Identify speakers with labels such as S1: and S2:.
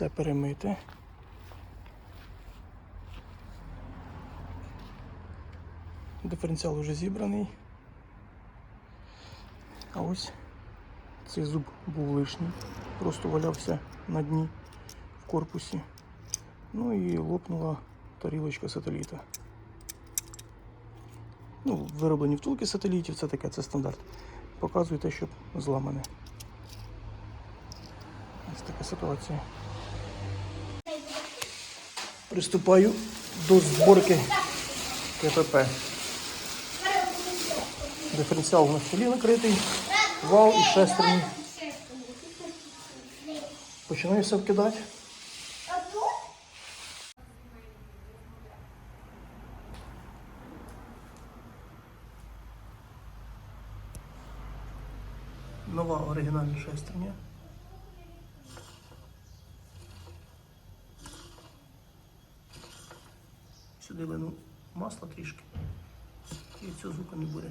S1: Все перемите. Диференціал вже зібраний. А ось цей зуб був лишній. Просто валявся на дні в корпусі. Ну і лопнула тарілочка сателіта. Ну, вироблені втулки сателітів, це таке, це стандарт. Показує те, що зламане. Ось така ситуація. Приступаю до зборки КПП. Диференціал на столі накритий, вал і шестерні. Починаю все вкидати. Нова оригінальна шестерня. Сюди лину масло трішки. І цього звуку не буде.